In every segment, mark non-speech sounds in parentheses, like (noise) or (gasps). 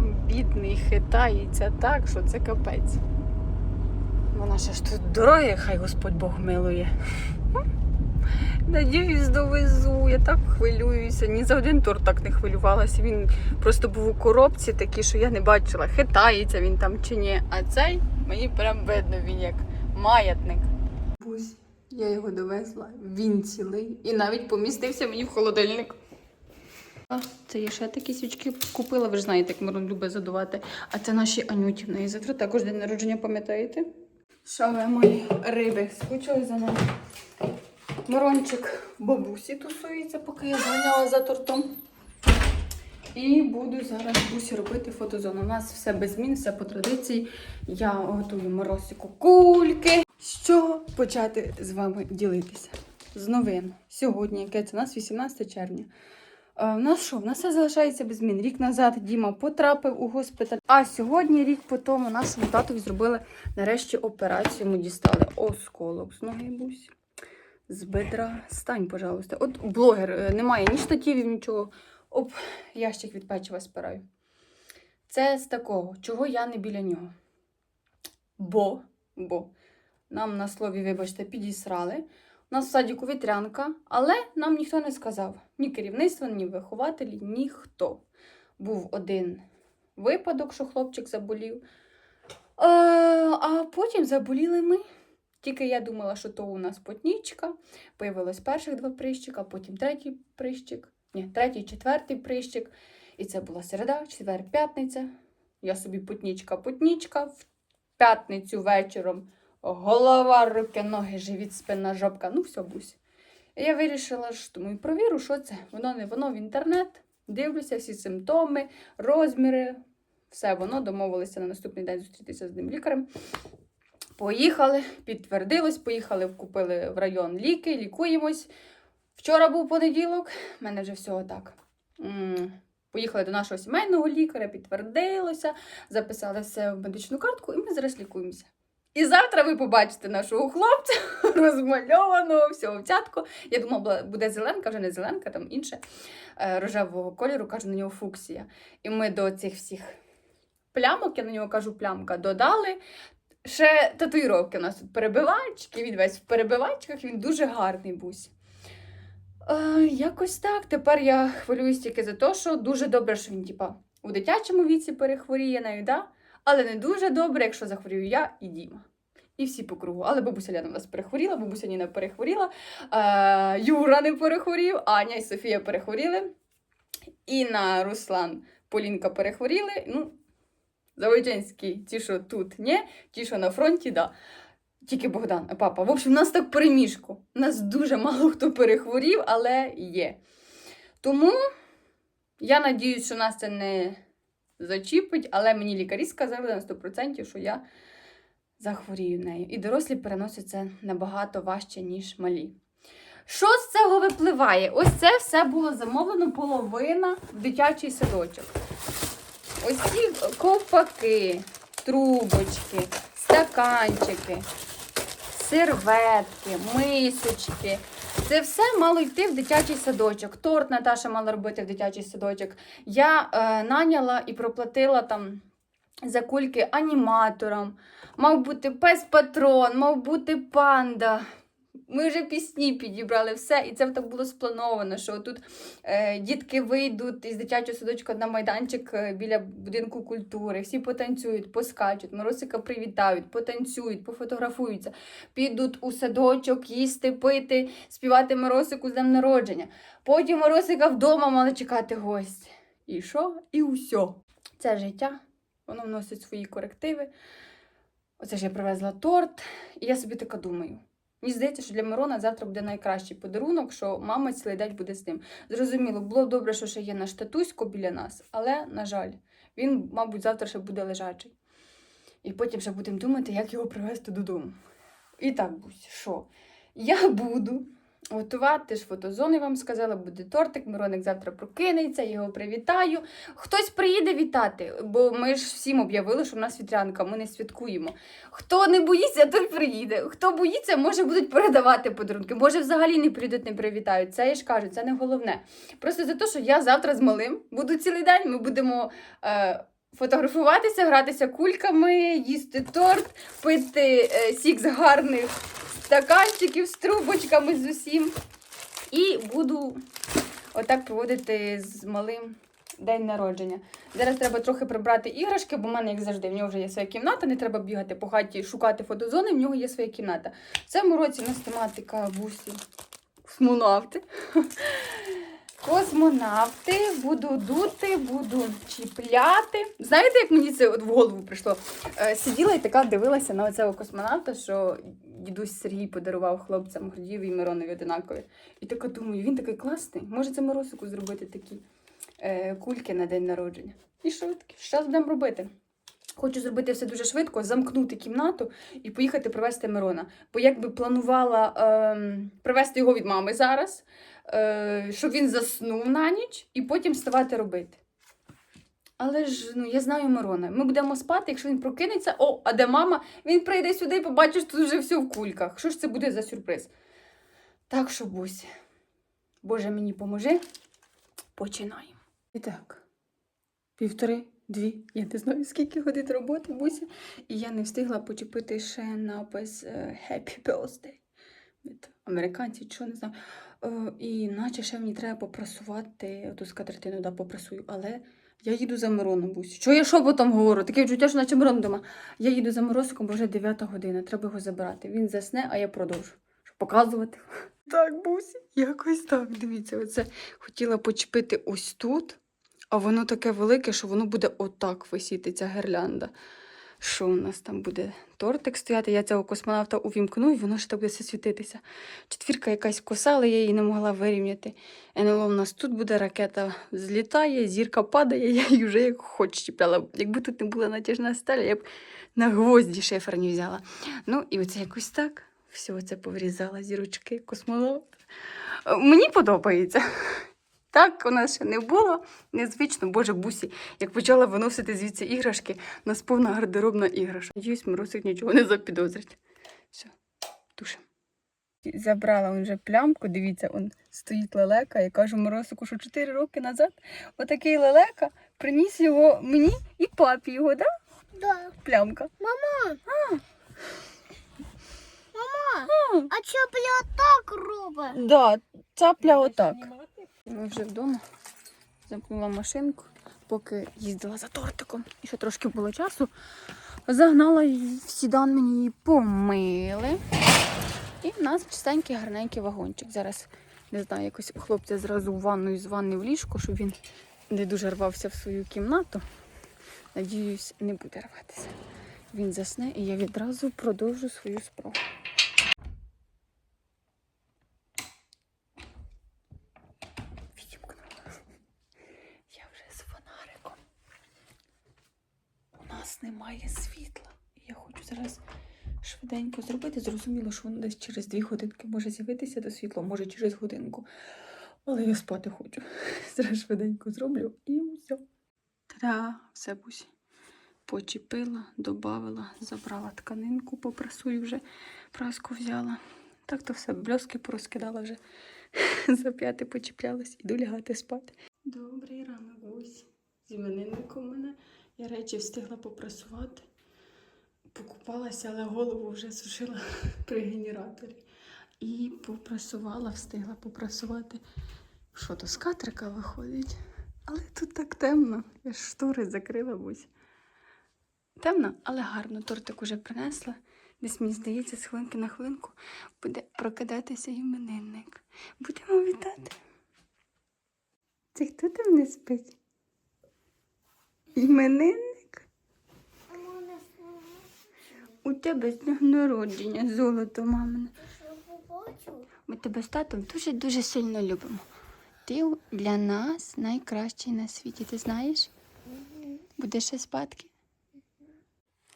там бідний, хитається так, що це капець. Вона ще ж тут дороги, хай Господь Бог милує. Надіюсь, довезу. Я так хвилююся. Ні за один торт так не хвилювалася. Він просто був у коробці такий, що я не бачила, хитається він там чи ні. А цей мені прям видно, він як маятник. Бусь, я його довезла. Він цілий і навіть помістився мені в холодильник. Це я ще такі свічки купила, ви ж знаєте, як Мирон любить задувати. А це наші Анюті. В завтра також день народження, пам'ятаєте? Ви мої риби? Скучили за нами. Мирончик бабусі тусується, поки я зганяла за тортом. І буду зараз бабусі робити фотозону. У нас все без змін, все по традиції. Я готую морозику кульки. Що почати з вами ділитися? З новин. Сьогодні, яке це у нас 18 червня. Е, У нас що? У нас все залишається без змін. Рік назад Діма потрапив у госпіталь. А сьогодні, рік по тому, нашому татові зробили нарешті операцію. Ми дістали осколок з ноги бусі. З бедра. Стань, пожалуйста. От блогер, е, немає ні штативів, нічого. Оп, ящик від печива спираю. Це з такого, чого я не біля нього. Бо, бо нам на слові, вибачте, підісрали. Нас в садіку вітрянка, але нам ніхто не сказав. Ні керівництво, ні вихователі, ніхто. Був один випадок, що хлопчик заболів. Е, а потім заболіли ми. Тільки я думала, що то у нас потнічка. Появилось перших два прищика, потім третій прищик. Ні, третій, четвертий прищик. І це була середа, четвер, п'ятниця. Я собі потнічка, потнічка. В п'ятницю вечором голова, руки, ноги, живіт, спина, жопка. Ну, все, бусь. І я вирішила, що думаю, провірю, що це. Воно не воно в інтернет. Дивлюся всі симптоми, розміри. Все, воно домовилися на наступний день зустрітися з ним лікарем. Поїхали, підтвердилось, поїхали, купили в район ліки, лікуємось. Вчора був понеділок, в мене вже всього так. Поїхали до нашого сімейного лікаря, підтвердилося, записали все в медичну картку, і ми зараз лікуємося. І завтра ви побачите нашого хлопця (laughs) розмальованого, всього в цятку. Я думала, буде зеленка, вже не зеленка, там інше е, рожевого кольору, кажу на нього фуксія. І ми до цих всіх плямок, я на нього кажу плямка, додали. Ще татуїровки у нас тут перебивачки, він весь в перебивачках, він дуже гарний бусь. Е, якось так. Тепер я хвилююсь тільки за те, що дуже добре, що він, типа, у дитячому віці перехворіє на да? Але не дуже добре, якщо захворію я і Діма. І всі по кругу. Але бабуся Ляна в нас перехворіла, бабуся Ніна перехворіла, е, Юра не перехворів, Аня і Софія перехворіли. Інна, Руслан, Полінка перехворіли. Ну, Завойчанські, ті, що тут, ні, ті, що на фронті, да. Тільки Богдан, а папа. В общем, у нас так переміжку. У нас дуже мало хто перехворів, але є. Тому я надіюсь, що нас це не зачіпить, але мені лікарі сказали на 100%, що я захворію нею. І дорослі переносять це набагато важче, ніж малі. Що з цього випливає? Ось це все було замовлено половина в дитячий садочок. Ось ці ковпаки, трубочки, стаканчики, серветки, мисочки. Це все мало йти в дитячий садочок. Торт Наташа мала робити в дитячий садочок. Я е, наняла і проплатила там за кульки аніматором. Мав бути пес патрон, мав бути панда. Ми вже пісні підібрали все, і це так було сплановано, що тут е, дітки вийдуть із дитячого садочка на майданчик е, біля будинку культури, всі потанцюють, поскачуть, Моросика привітають, потанцюють, пофотографуються, підуть у садочок їсти, пити, співати Моросику з днем народження. Потім Моросика вдома мала чекати гості. І що? І усьо. Це життя, воно вносить свої корективи. Оце ж я привезла торт, і я собі така думаю. Мені здається, що для Мирона завтра буде найкращий подарунок, що мама цілий день буде з ним. Зрозуміло, було добре, що ще є наш татусько біля нас, але, на жаль, він, мабуть, завтра ще буде лежачий. І потім ще будемо думати, як його привезти додому. І так, Бусь, що? Я буду готувати ж фотозони, вам сказала, буде тортик, Мироник завтра прокинеться, його привітаю. Хтось приїде вітати, бо ми ж всім об'явили, що в нас вітрянка, ми не святкуємо. Хто не боїться, той приїде. Хто боїться, може будуть передавати подарунки. Може, взагалі не прийдуть, не привітають. Це я ж кажу, це не головне. Просто за те, що я завтра з малим буду цілий день. Ми будемо е, фотографуватися, гратися кульками, їсти торт, пити е, сік з гарних стаканчиків з трубочками з усім. І буду отак проводити з малим день народження. Зараз треба трохи прибрати іграшки, бо в мене, як завжди, в нього вже є своя кімната, не треба бігати по хаті, шукати фотозони, в нього є своя кімната. В цьому році у нас тематика бусі. Космонавти. (laughs) Космонавти, буду дути, буду чіпляти. Знаєте, як мені це от в голову прийшло? Е, сиділа і така дивилася на оцього космонавта, що дідусь Сергій подарував хлопцям Гордієві і Миронові одинакові. І така думаю, він такий класний. Може, це Моросику зробити такі е, кульки на день народження. І що таке? Що будемо робити? Хочу зробити все дуже швидко, замкнути кімнату і поїхати привезти Мирона. Бо якби планувала ем, привезти його від мами зараз, е, щоб він заснув на ніч і потім вставати робити. Але ж ну, я знаю Мирона. Ми будемо спати, якщо він прокинеться, о, а де мама? Він прийде сюди і побачиш, тут вже все в кульках. Що ж це буде за сюрприз? Так що, Бусь, Боже мені поможи. Починаємо. І так, півтори, дві, я не знаю, скільки годин роботи, Буся. І я не встигла почепити ще напис е, Happy Birthday від американців, що не знаю. Е, І наче ще мені треба попрасувати ту скатертину, да, попрасую, але я їду за Мироном, Бусь. Що я шепотом говорю? Таке відчуття, що наче Мирон дома. Я їду за морозком бо вже 9 година, треба його забирати. Він засне, а я продовжу. Щоб показувати. Так, Бусі, якось так. Дивіться, оце хотіла почепити ось тут, а воно таке велике, що воно буде отак висіти, ця гірлянда. Що у нас там буде тортик стояти? Я цього космонавта увімкну, і воно ж так буде все світитися. Четвірка якась коса, але я її не могла вирівняти. НЛО в нас тут буде, ракета злітає, зірка падає, я її вже як хоч чіпляла. Якби тут не була натяжна сталь, я б на гвозді шиферні взяла. Ну, і оце якось так. Все це поврізала зірочки, космонавт. Е, Мені подобається. Так у нас ще не було. Незвично, боже бусі. Як почала виносити звідси іграшки, у нас повна гардеробна іграшка. Надіюсь, Миросик нічого не запідозрить. Все, тушимо. Забрала вже плямку, дивіться, он стоїть лелека. Я кажу Моросику, що 4 роки назад отакий лелека приніс його мені і папі його, да? Да. Плямка. Мама, А, а чо бля так робить? Да, цапля отак. Ми вже вдома. Замкнула машинку, поки їздила за тортиком. І ще трошки було часу. Загнала її в сідан, мені її помили. І в нас чистенький гарненький вагончик. Зараз не знаю, якось хлопця зразу в ванну з ванни в ліжко, щоб він не дуже рвався в свою кімнату. Надіюсь, не буде рватися. Він засне і я відразу продовжу свою справу. Відімкнула. Я вже з фонариком. У немає світла. Я хочу зараз швиденько зробити. Зрозуміло, що воно десь через дві годинки може з'явитися до світла, може через годинку. Але я спати хочу. (laughs) Зараз швиденько зроблю і все. Та-да, все бусі. Почепила, додавила, забрала тканинку, попрасую вже, праску взяла. Так то все, бльоски порозкидала вже. (laughs) За п'яти почіплялась, іду лягати спати. Добрий ранок, гусь. З іменинником мене. Я речі встигла попрасувати. Покупалася, але голову вже сушила (laughs) при генераторі. І попрасувала, встигла попрасувати. Що то з катрика виходить? Але тут так темно. Я ж штори закрила бусь. Темно, але гарно. Тортик уже принесла. Десь мені здається, з хвилинки на хвилинку буде прокидатися іменинник. Будемо вітати. Це хто там не спить? Іменинник? У тебе з днем народження, золото, мамине. Ми тебе з татом дуже-дуже сильно любимо. Ти для нас найкращий на світі, ти знаєш? Будеш ще спадки?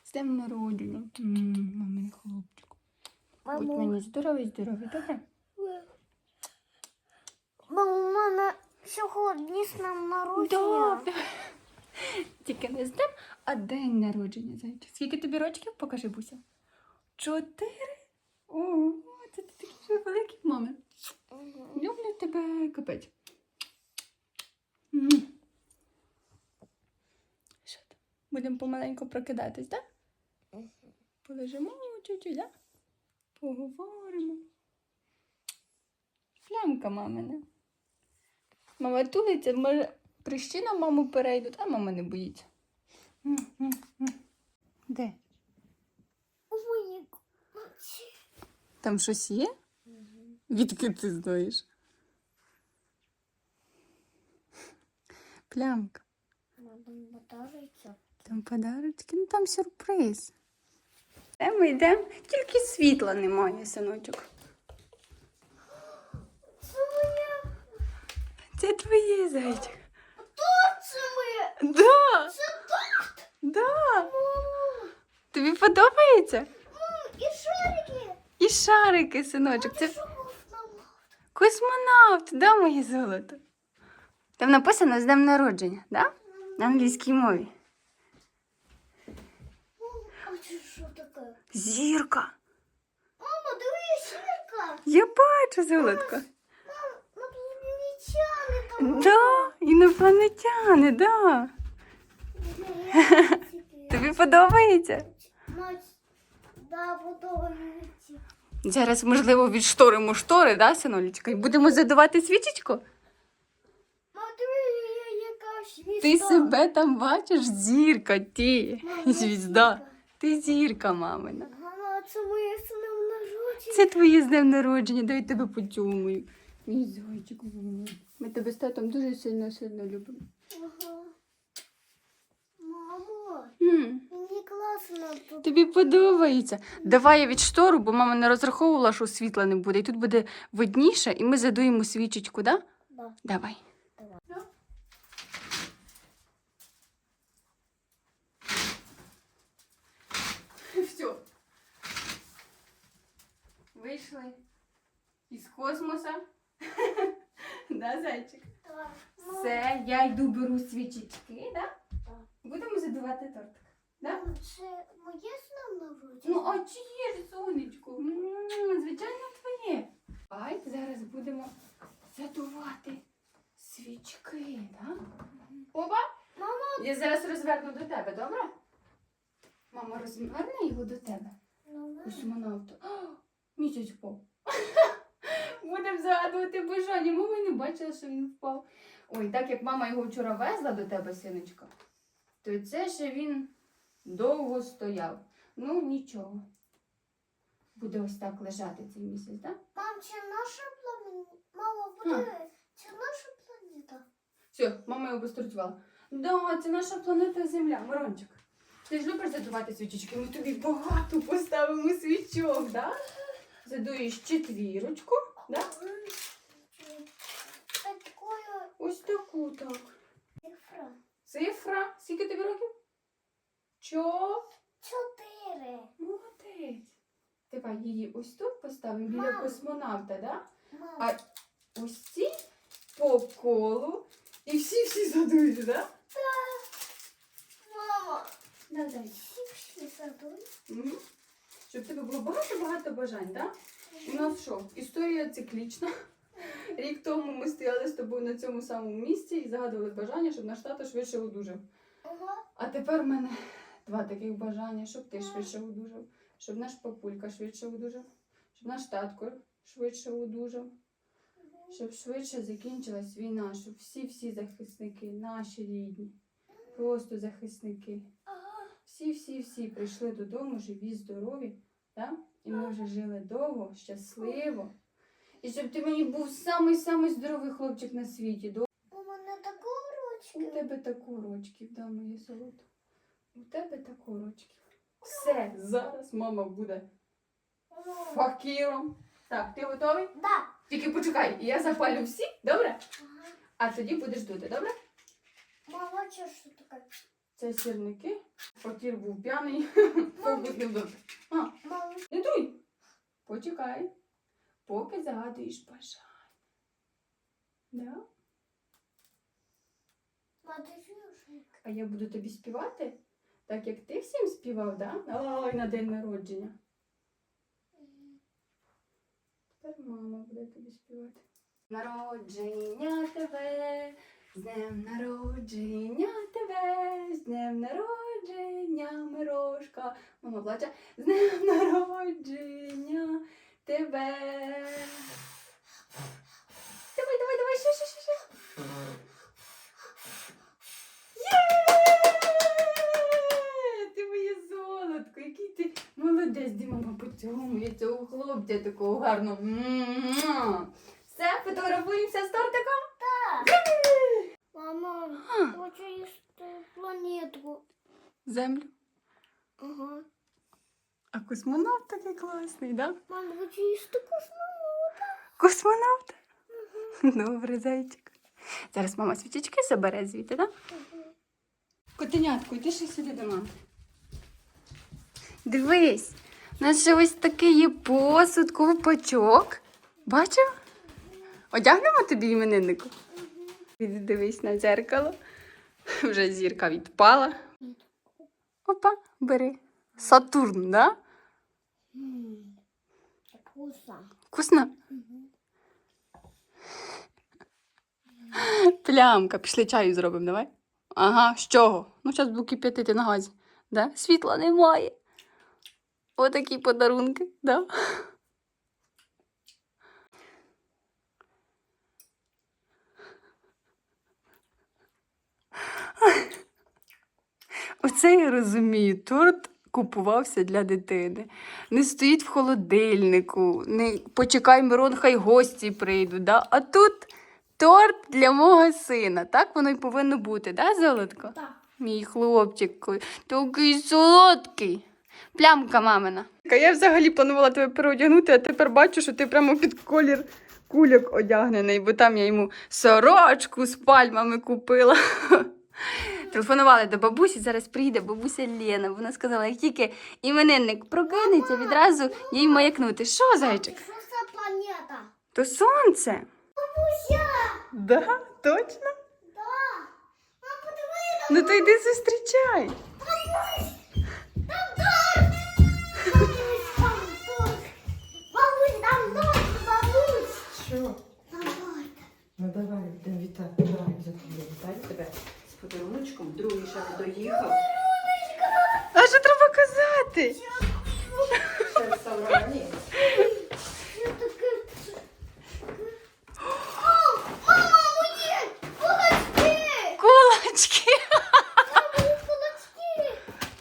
З днем народження. Мамин хлопчик. Будь мені здоровий, здоровий, добре? мене сьогодні з нам народження. (laughs) Тільки не з днем, а день народження, зайчик. Скільки тобі рочків? Покажи, Буся. Чотири? О, це ти такий вже великий, мами. Люблю тебе капець. Що там? Будемо помаленьку прокидатись, так? Полежимо чуть-чуть, так? Поговоримо. Плямка мамина. Мама тулиться, може, прищі на маму перейдуть, а мама не боїться. Де? Там щось є? Відки ти знаєш? Плямка. Мама батарейка. Там подарочки, ну там сюрприз. Де ми йдемо? Тільки світла немає, синочок. Це твоє зайчик. Моє. Да, Це торт. да. Мам, Тобі подобається? мам, і шарики. І шарики, синочок. Це космонавт, да, моє золото? Там написано з днем народження, да? На англійській мові. А це що таке? Зірка. Мама, дивись, сірка. Я бачу, золотко. Мам, інопланетяни там. Да, інопланетяни, да. Тобі подобається? Да, подобається. Зараз, можливо, відшторимо штори, да, синолічка? І будемо задувати свічечку? Ти себе там бачиш, зірка, ти. Звізда. Ти зірка, мамина. Мама, це моє сине народження. Це твоє з днем народження, дай тебе потюмую. Мій зайчик. Ми тебе з татом дуже сильно сильно любимо. Ага. Мамо, М, мені класно тут. Тобі подобається. Давай я відштору, бо мама не розраховувала, що світла не буде. І тут буде видніше, і ми задуємо свічечку, да? Да. Давай. Давай. Все. Вийшли із космоса. (laughs) Да, зайчик? Все, я йду беру свічечки, да? Так. Будемо задувати тортик. Да? Це моє народження? Ну, а чиє ж сонечко? М, Звичайно, твоє. Ай, зараз будемо задувати свічки, да? Оба? Мама, Я зараз розверну до тебе, добре? Мама розверне його до тебе. ну, Космонавта. Місяць впав. (laughs) Будемо згадувати бажання. Мама не бачила, що він впав. Ой, так як мама його вчора везла до тебе, синочка, то це ще він довго стояв. Ну, нічого. Буде ось так лежати цей місяць, так? мам, це наша планета? Мама, подиви, це наша планета. Все, мама його построчувала. Да, це наша планета Земля, Мирончик. Ти ж любиш задувати свічечки? Ми тобі багато поставимо свічок, да? Задуєш четвірочку, да? Такою Ось таку так. цифра. Цифра. Скільки тобі років? Чо? Чотири. Молодець. Давай її ось тут поставимо біля Мам. космонавта, да? Мам, А ось ці по колу. І всі-всі задують, да? мама, Да, дай. всі. Мгм. Щоб в тебе було багато-багато бажань, так? У нас що? Історія циклічна. Рік тому ми стояли з тобою на цьому самому місці і загадували бажання, щоб наш тато швидше одужав. А тепер в мене два таких бажання, щоб ти швидше одужав, щоб наш папулька швидше одужав, щоб наш татко швидше одужав, щоб швидше закінчилась війна, щоб всі-всі захисники, наші рідні, просто захисники, всі-всі-всі прийшли додому, живі, здорові, так? І ми вже жили довго, щасливо. І щоб ти мені був самий-самий здоровий хлопчик на світі. У мене таку У тебе так урочків, да, моє золото. У тебе так урочків. Все, зараз мама буде факіром. Так, ти готовий? Да. Тільки почекай, я запалю всі, добре? Ага. А тоді будеш дути, добре? Мама, що таке? Це сірники. Факір був п'яний. А, Мама, не дуй. Почекай. Поки загадуєш бажання. Да? А я буду тобі співати, так як ти всім співав, да? Ой, на день народження. Тепер мама буде тобі співати. Народження тебе, з днем народження тебе, з днем народження золотка. Мама плаче. З днем народження тебе. Давай, давай, давай, ще, ще, ще, ще. Є! Ти моє золотко, який ти молодець, Діма, мама, поцьомує цього хлопця такого гарного. Все, фотографуємося з тортиком? Мама, хочу їсти планетку. Землю. Ага. А космонавт такий класний, да? Мама, хочу їсти космонавта. Космонавт? (laughs) Добре, зайчик. Зараз мама свічечки забере звідти, так? Котенятку, йди ще сюди до мами. Дивись, у нас ще ось такий є посуд, ковпачок. Бачив? Одягнемо тобі імениннику? Іди Дивись на дзеркало. Вже зірка відпала. Опа, бери. Сатурн, да? Вкусно. Вкусно? Плямка, пішли чаю зробимо, давай. Ага, з чого? Ну, зараз буду кип'ятити на газі. Да? Світла немає. Отакі подарунки, да? Оце я розумію. Торт купувався для дитини. Не стоїть в холодильнику, не почекай, Мирон, хай гості прийдуть. Да? А тут торт для мого сина. Так воно й повинно бути, да, золотко? Так. Мій хлопчик, такий солодкий. Плямка мамина. Я взагалі планувала тебе переодягнути, а тепер бачу, що ти прямо під колір кульок одягнений, бо там я йому сорочку з пальмами купила. Телефонували до бабусі, зараз прийде бабуся Лена. Вона сказала, як тільки іменинник прокинеться, відразу їй маякнути. Що, зайчик? Що це планета? То сонце. Бабуся! Да, точно? Да. Мам, Ну то йди зустрічай. бабусь! Там торт! Бабусь, там торт! Бабусь, там торт, бабусь! Що? Там торт. Ну давай. Давай, я вітаю тебе подаруночком. Другий ще не доїхав. А що треба казати? Ще в кулачки!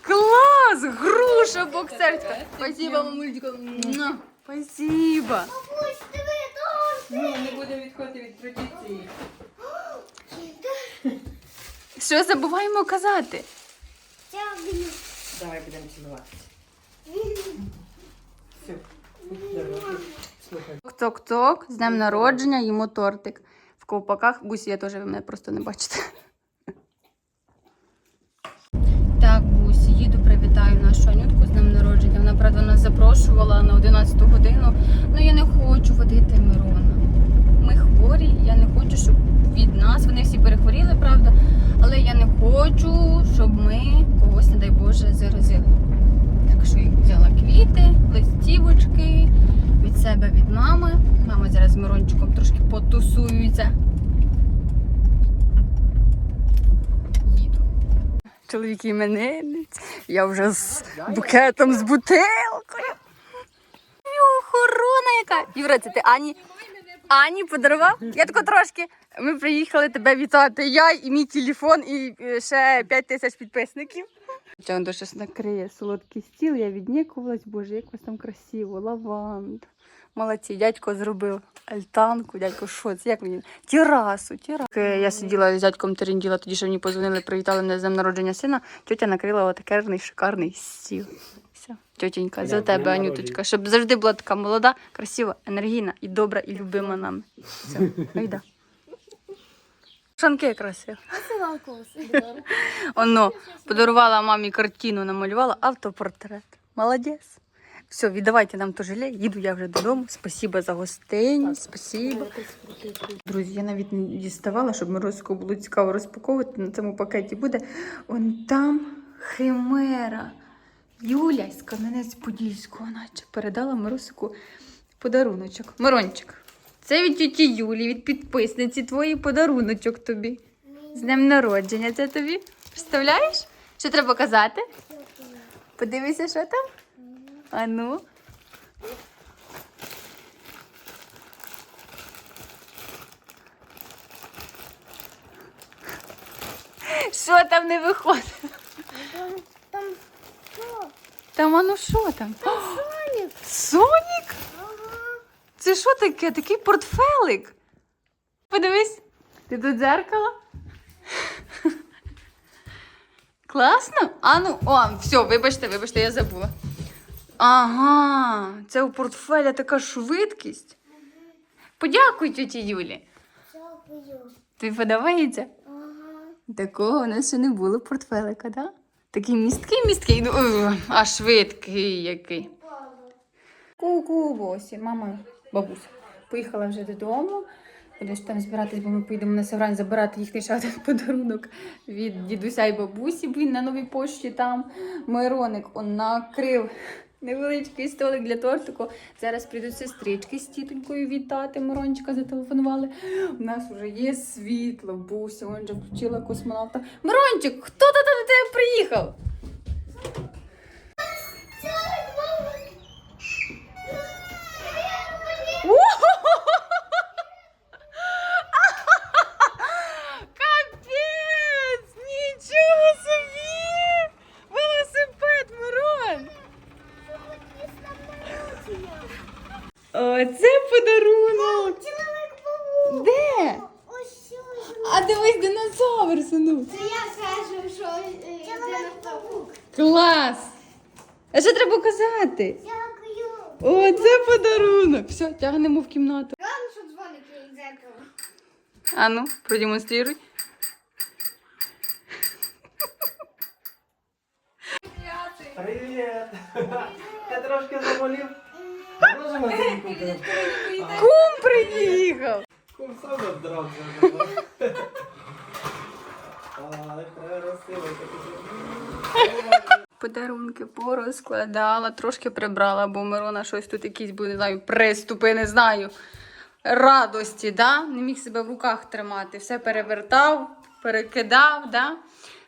Клас! Груша боксерська. Спасибо, мамульчику. Муа. Спасибо. Бабусь, диви, торт! Ну, не будемо відходити від традиції. Що забуваємо казати? Тягни. Давай будемо цілуватися. Все. Давай. Слухай. Ток-ток, з днем народження, йому тортик. В ковпаках. Бусі, я теж ви мене просто не бачите. Так, Бусі, їду, привітаю нашу Анютку з днем народження. Вона, правда, нас запрошувала на 11 годину. Ну я не хочу водити Мирона. Ми хворі, я не хочу, щоб від нас вони всі перехворіли, правда. Але я не хочу, щоб ми когось, не дай Боже, заразили. Так що я взяла квіти, листівочки від себе, від мами. Мама зараз з Мирончиком трошки потусуються. Їду. Чоловік іменинець. Я вже з букетом, з бутилкою. Охорона яка. Юра, це ти Ані. Ані подарував? Я тако трошки. Ми приїхали тебе вітати. Я і мій телефон, і е, ще 5 тисяч підписників. Він щось накриє солодкий стіл, я віднікувалась, боже, як вас там красиво, лаванда. Молодці, дядько зробив альтанку, дядько що це, як мені? Терасу, терасу. Е, Я сиділа з дядьком теренділа, тоді що мені позвонили, привітали мене з днем народження сина. Тьотя накрила отакий шикарний стіл. Тьотенька, за тебе, Анюточка, щоб завжди була така молода, красива, енергійна і добра, і любима нами. Все, (laughs) айда. Шанки красиві. Оно подарувала мамі картину, намалювала автопортрет. Молодець. Все, віддавайте нам то желе, їду я вже додому. Спасибо за гостинність, спасибо. Друзі, я навіть не діставала, щоб Морозку було цікаво розпаковувати. На цьому пакеті буде. Вон там химера. Юля з Кам'янець-Подільського, наче передала Морозику подаруночок. Мирончик, це від тіті Юлі, від підписниці твої подаруночок тобі. З днем народження це тобі. Представляєш? Що треба казати? Подивися, що там? А ну. Що там не виходить? Там що? Там а ну що там? Соник. Сонік? Ага. Це що таке? Такий портфелик. Подивись, ти тут дзеркало? Класно? А ну, о, все, вибачте, вибачте, я забула. Ага, це у портфеля така швидкість. Подякуй тіті Юлі. Дякую. Тобі подобається? Ага. Такого у нас ще не було портфелика, так? Да? Такий місткий, місткий, ну, е, а швидкий який. Ку-ку, Босі, мама, бабуся. Поїхала вже додому. Будеш там збиратись, бо ми поїдемо на Севрань забирати їхній ще один подарунок від дідуся і бабусі, він на новій пошті там. Мироник он накрив невеличкий столик для тортику. Зараз прийдуть сестрички з тітонькою вітати. Мирончика зателефонували. У нас вже є світло, буся, он же включила космонавта. Мирончик, хто до тебе приїхав? Капець! Нічого собі! Велосипед, Мирон! Оце подарунок! Чоловік бабу. Де? Ось сюди. А дивись динозавр, сину! Це я кажу, що Чоловік бабу. Клас! А що казати? Дякую. Оце подарунок! Все, тягнемо в кімнату. Главное, що дзвоник як дзеркало. А ну, продемонструй. Привіт! Я трошки заболів. Кум приїхав! Кум сам обдрався. Але красиво Подарунки порозкладала, трошки прибрала, бо Мирона щось тут якісь були, не знаю, приступи, не знаю. Радості, да? не міг себе в руках тримати. Все перевертав, перекидав. Да?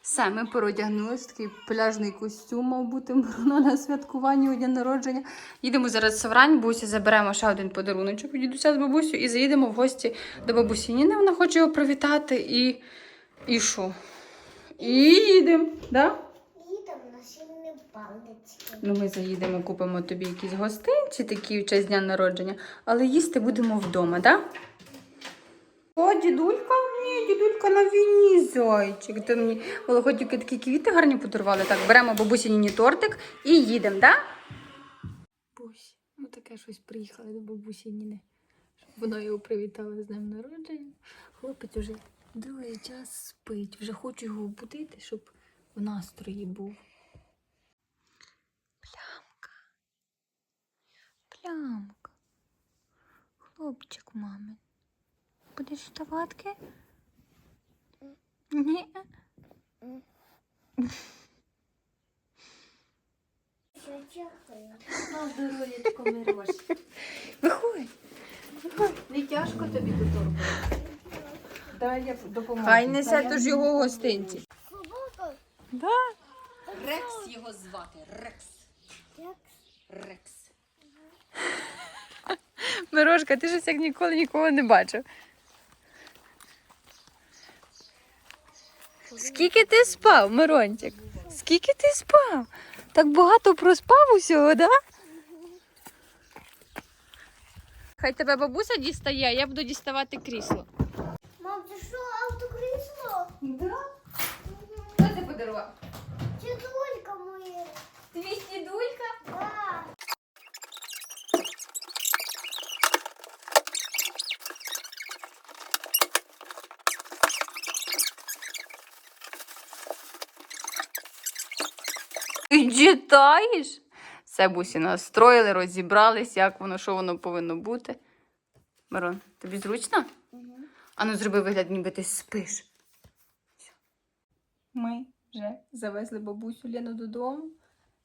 Все, ми переодягнулися, такий пляжний костюм, мав бути Мирона на святкуванні у день народження. Їдемо зараз в Саврань, бусі заберемо ще один подаруночок від дідуся з бабусю і заїдемо в гості до бабусі Ніни. Вона хоче його привітати і. І що? І їдемо, да? І там на сильні палички. Ну, ми заїдемо, купимо тобі якісь гостинці, такі в честь дня народження, але їсти будемо вдома, так? Да? О, дідулька? Ні, дідулька на війні, зайчик. Ти мені вологодюки такі квіти гарні подарували. Так, беремо бабусіні тортик і їдемо, так? Да? Бусі, ну таке щось приїхали до бабусі Ніни. Вона його привітала з днем народження. Хлопець уже другий час спить. Вже хочу його будити, щоб в настрої був. Плямка. Хлопчик мами. Будеш вставатки? Ні. На здоров'ячко, Мирош. Виходь. Не тяжко тобі до торбу? Давай я допоможу. Хай несе то ж його гостинці. Да. Рекс його звати. Рекс. Рекс. (laughs) Мирошка, ти щось як ніколи нікого не бачив. Скільки ти спав, Мирончик? Скільки ти спав? Так багато проспав усього, да? Хай тебе бабуся дістає, я буду діставати крісло. Мам, це що, автокрісло? Да? Хто це подарував? Дідулька моя. Твій дідулька? Да. Ти читаєш? Все бусі настроїли, розібрались, як воно, що воно повинно бути. Мирон, тобі зручно? Ану, зроби вигляд, ніби ти спиш. Ми вже завезли бабусю Лену додому.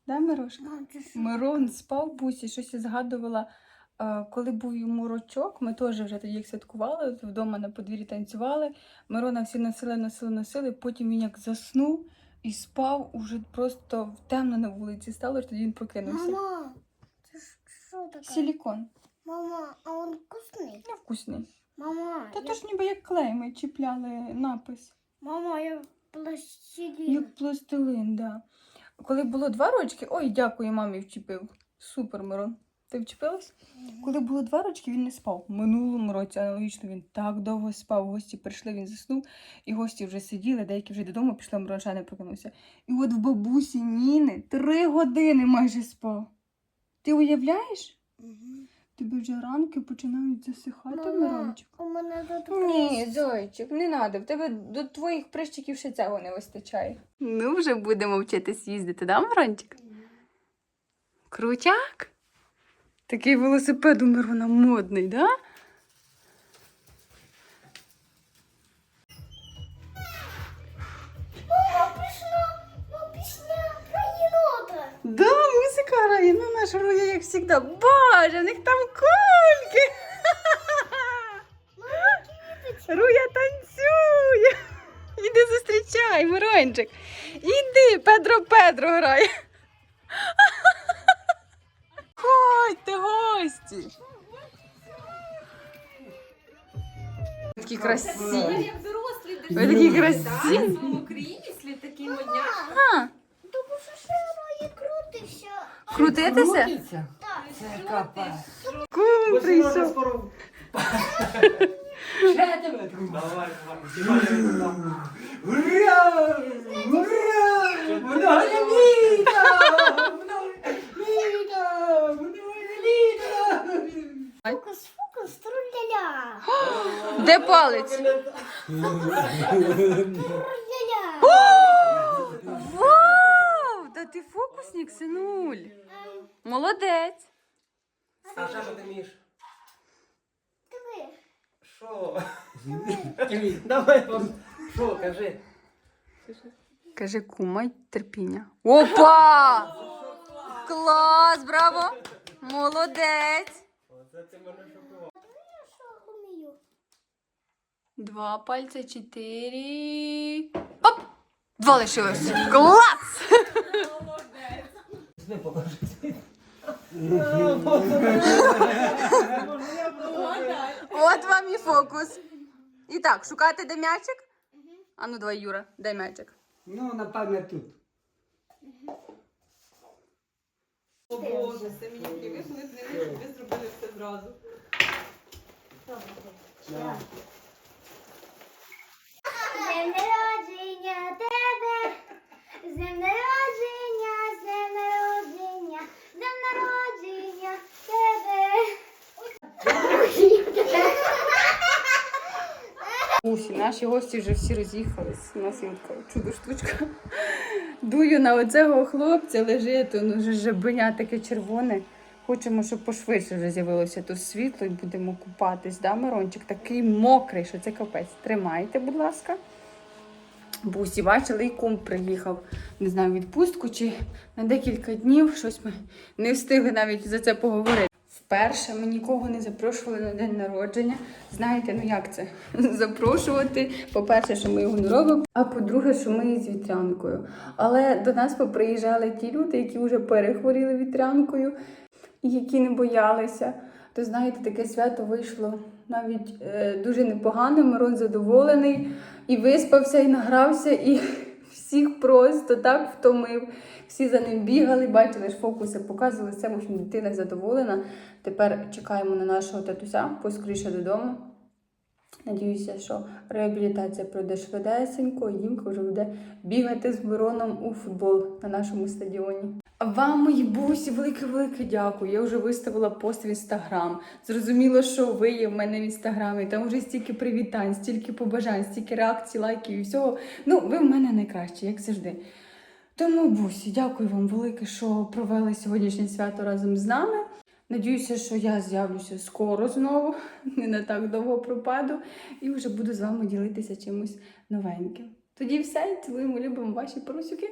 Да, Мирошка? Мирон спав бусі, щось я згадувала. е, Коли був йому рочок, ми теж вже тоді їх святкували, вдома на подвір'ї танцювали. Мирона всі носили, носили, носили. Потім він як заснув, і спав уже просто темно на вулиці стало, тоді він прокинувся. Мама, це ж що таке? Силікон. Мама, а он вкусний? Невкусний. Мама, Та я... то ж ніби як клей ми чіпляли напис. Мама, я пластилін. Як пластилин, да. Коли було два рочки, ой, дякую, мамі вчепив. Супер, Мирон. Ти вчепилась? Коли було два рочки, він не спав. В минулому році аналогічно він так довго спав. Гості прийшли, він заснув, і гості вже сиділи, деякі вже додому пішли, ще не прокинувся. І от в бабусі Ніни три години майже спав. Ти уявляєш? Мгм. Тебе вже ранки починають засихати, Мама, Мирончик. у мене тут Ні, зойчик, не треба. В тебе до твоїх прищиків ще цього не вистачає. Ну, вже будемо вчитись їздити, да, Мирончик? Крутяк? Такий велосипед у Мирона модний, да? Мама, прийшла ну, пісня про єнота. Да, музика грає, ну наш Руя, як завжди. Боже, в них там кольки. Руя танцює. Іди зустрічай, Мирончик. Іди, Педро Педро грає. Ходьте, гості. Такі красиві. Як дорослі Ви такі красиві. В своєму кріслі, такі модняшки. А, Тому що ще Рої крутився. крутитися? Крутиться? Так. Це капець. Кум прийшов. скоро- Ще тебе. Давай, давай. Ура! Ура! Вона літа! Вона літа! Літа! Фокус, фокус, труляля. (gasps) Де палець? Труляля. (gasps) Вау! Та ти фокусник, синуль. Молодець. А що ти вмієш? Диви. Що? Давай, що, кажи. Каже, кума, терпіння. Опа! Клас, браво! Молодець! Оце ти мене шокував. Два пальця, чотири. Оп! Два лишилось. Клас! Покажи. От вам і фокус. І так, шукати де м'ячик? А ну давай, Юра, дай м'ячик. Ну, напевне, тут. О Боже, це мені привикли з ними, щоб ви зробили все зразу. З днем народження тебе. З днем народження, з днем народження, з днем народження тебе. Усі, наші гості вже всі роз'їхались. У нас є така чудо штучка. Дую на оцього хлопця лежить, він вже жабеня таке червоне. Хочемо, щоб пошвидше вже з'явилося тут світло і будемо купатись. Да, Мирончик? Такий мокрий, що це капець. Тримайте, будь ласка. Бусі, бачили, і кум приїхав. Не знаю, відпустку чи на декілька днів. Щось ми не встигли навіть за це поговорити. Вперше ми нікого не запрошували на день народження. Знаєте, ну як це? (laughs) Запрошувати. По-перше, що ми його не робимо, а по-друге, що ми з вітрянкою. Але до нас поприїжджали ті люди, які вже перехворіли вітрянкою і які не боялися. То знаєте, таке свято вийшло навіть е, дуже непогано. Мирон задоволений і виспався, і награвся, і всіх просто так втомив. Всі за ним бігали, бачили ж фокуси, показували все, в общем, дитина задоволена. Тепер чекаємо на нашого татуся, поскоріше додому. Надіюся, що реабілітація пройде швидесенько, і Дімка вже буде бігати з Мироном у футбол на нашому стадіоні. Вам, мої бусі, велике-велике дякую. Я вже виставила пост в інстаграм. Зрозуміло, що ви є в мене в інстаграмі. Там вже стільки привітань, стільки побажань, стільки реакцій, лайків і всього. Ну, ви в мене найкращі, як завжди. Тому, бусі, дякую вам велике, що провели сьогоднішнє свято разом з нами. Надіюся, що я з'явлюся скоро знову, (laughs) не на так довго пропаду, і вже буду з вами ділитися чимось новеньким. Тоді все, цілуємо, любимо ваші поросюки.